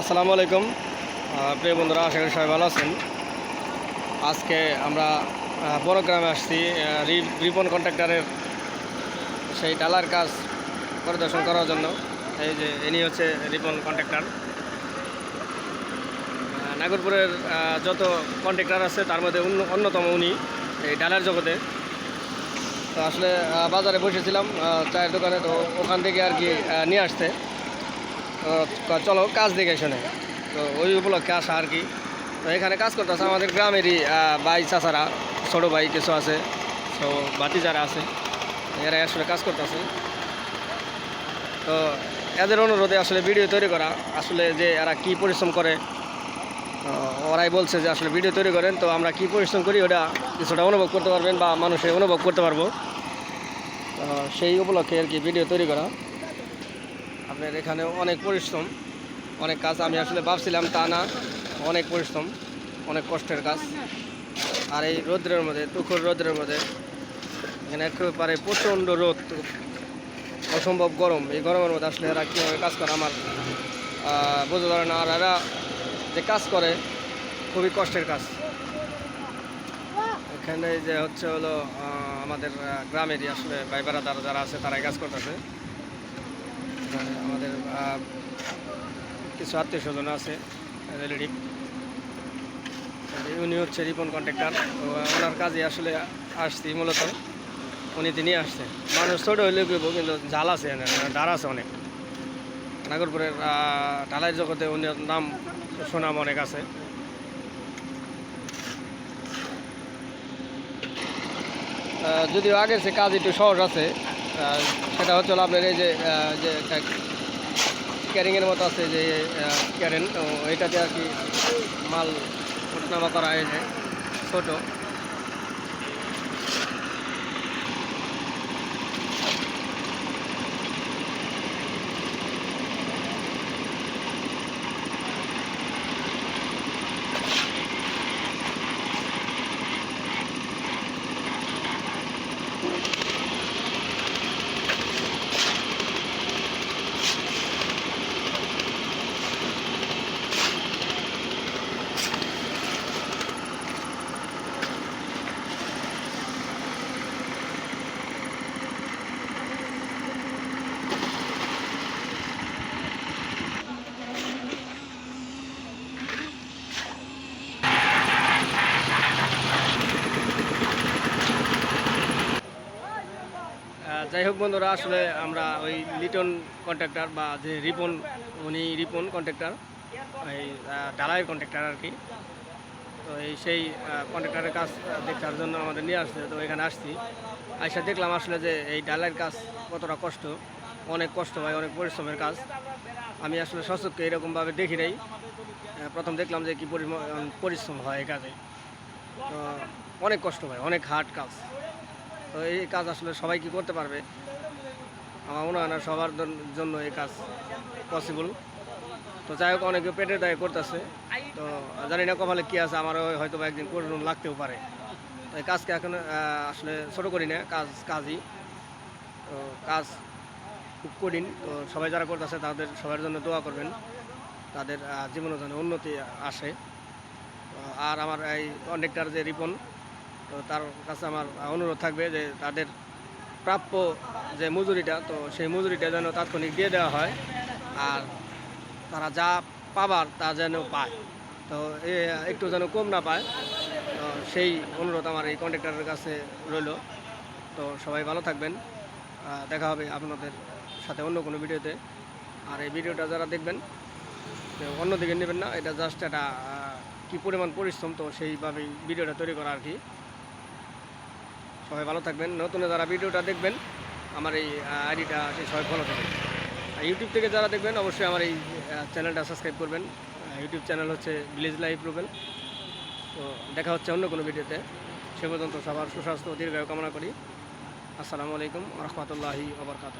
আসসালামু আলাইকুম। প্রিয় বন্ধুরা, আশা করি সবাই ভালো আছেন। আজকে আমরা বড় গ্রামে আসছি। রিপন কন্ট্রাক্টরের সেই ডালার কাজ পরিদর্শন করার জন্য। এই যে, ইনি হচ্ছে রিপন কন্ট্রাক্টর। নাগরপুরের যত কন্ট্রাক্টর আছে, তার মধ্যে অন্য- অন্যতম উনি এই ডালার জগতে। তো আসলে বাজারে বসেছিলাম চায়ের দোকানে, তো ওখান থেকে আর কি নিয়ে আসতে চলো, কাজ দেখে শুনে। তো ওই উপলক্ষে আসা আর কি। তো এখানে কাজ করতেছে আমাদের গ্রামেরই ভাই, চাচারা, ছোটো ভাই কিছু আছে। তো বাতি যারা আছে। এরা আসলে কাজ করতেছে। তো এদের অনুরোধে আসলে ভিডিও তৈরি করা। আসলে যে এরা কি পরিশ্রম করে ওরাই বলছে যে আসলে ভিডিও তৈরি করেন। তো আমরা কি পরিশ্রম করি ওটা কিছুটা অনুভব করতে পারবেন বা মানুষে অনুভব করতে পারব। সেই উপলক্ষে আর কি ভিডিও তৈরি করা। আপনার এখানে অনেক পরিশ্রম, অনেক কাজ আমি আসলে ভাবছিলাম তা না, অনেক পরিশ্রম, অনেক কষ্টের কাজ। আর এই রৌদ্রের মধ্যে, তুখুর রৌদ্রের মধ্যে, এখানে একেবারে প্রচণ্ড রোদ, অসম্ভব গরম। এই গরমের মধ্যে আসলে এরা কীভাবে কাজ করে আমার বোঝা ধরে না। আর এরা যে কাজ করে, খুবই কষ্টের কাজ। এখানে যে হচ্ছে হলো আমাদের গ্রামেরই আসলে ভাই বেড়াদার যারা আছে, তারাই কাজ করতেছে। আমাদের কিছু আত্মীয় স্বজন আছে রিলেটিভ উনি হচ্ছে রিপন কন্ট্রাক্টর ওনার কাজে আসলে আসছি মূলত। উনি তিনি আসছে মানুষ ছোটো হইলে কইব কিন্তু জাল আছে এখানে, ডার আছে অনেক। নাগরপুরের ঢালাই জগতে উনি নাম সুনাম অনেক আছে। যদিও আগের সে কাজ একটু সহজ আছে সেটা হচ্ছে আপনার এই যে যে যে ক্যারিংয়ের মতো আছে যে ক্যারেন এটাতে আর কি মাল ওঠানামা করা হয়েছে ছোটো। যাই হোক বন্ধুরা, আসলে আমরা ওই লিটন কন্ট্রাক্টর বা যে রিপন, উনি রিপন কন্ট্রাক্টর এই ঢালাইয়ের কন্ট্রাক্টর আর কি। তো এই সেই কন্ট্রাক্টরের কাজ দেখার জন্য আমাদের নিয়ে আসছে, তো এখানে আসছি। আইসা দেখলাম আসলে যে এই ডালাইয়ের কাজ কতটা কষ্ট, অনেক কষ্ট হয়, অনেক পরিশ্রমের কাজ। আমি আসলে সচক্ষে এরকমভাবে দেখি নাই। প্রথম দেখলাম যে কি পরিশ্রম হয় এই কাজে। তো অনেক কষ্ট হয়, অনেক হার্ড কাজ। তো এই কাজ আসলে সবাই কি করতে পারবে? আমার মনে হয় না সবার জন্য এই কাজ পসিবল তো যাই হোক, অনেকে পেটের দায়ে করতেছে। তো জানি না কপালে কী আছে, আমারও হয়তো বা একদিন করুন লাগতেও পারে। তো এই কাজকে এখন আসলে ছোটো করি না, কাজ কাজই। তো কাজ খুব কঠিন। তো সবাই যারা করতেছে, তাদের সবার জন্য দোয়া করবেন। তাদের জীবনে যেন উন্নতি আসে। আর আমার এই কন্ডাক্টর যে রিপন তো তার কাছে আমার অনুরোধ থাকবে যে তাদের প্রাপ্য যে মজুরিটা, তো সেই মজুরিটা যেন তাৎক্ষণিক দিয়ে দেওয়া হয় আর তারা যা পাবার তা যেন পায়। তো এ একটু যেন কম না পায়, তো সেই অনুরোধ আমার এই কন্ট্রাক্টরের কাছে রইল। তো সবাই ভালো থাকবেন। দেখা হবে আপনাদের সাথে অন্য কোনো ভিডিওতে। আর এই ভিডিওটা যারা দেখবেন তো অন্যদিকে নেবেন না, এটা জাস্ট একটা কী পরিমাণ পরিশ্রম, তো সেইভাবেই ভিডিওটা তৈরি করা আর কি। সবাই ভালো থাকবেন। নতুন যারা ভিডিওটা দেখবেন, আমার এই আইডিটা সবাই ফলো করবেন। আর ইউটিউব থেকে যারা দেখবেন, অবশ্যই আমার এই চ্যানেলটা সাবস্ক্রাইব করবেন। ইউটিউব চ্যানেল হচ্ছে ভিলেজ লাইফ রুবেল তো দেখা হচ্ছে অন্য কোনো ভিডিওতে। সে পর্যন্ত সবার সুস্বাস্থ্য দীর্ঘায়ু কামনা করি। আসসালামু আলাইকুম রহমতুল্লাহি ওবরকাত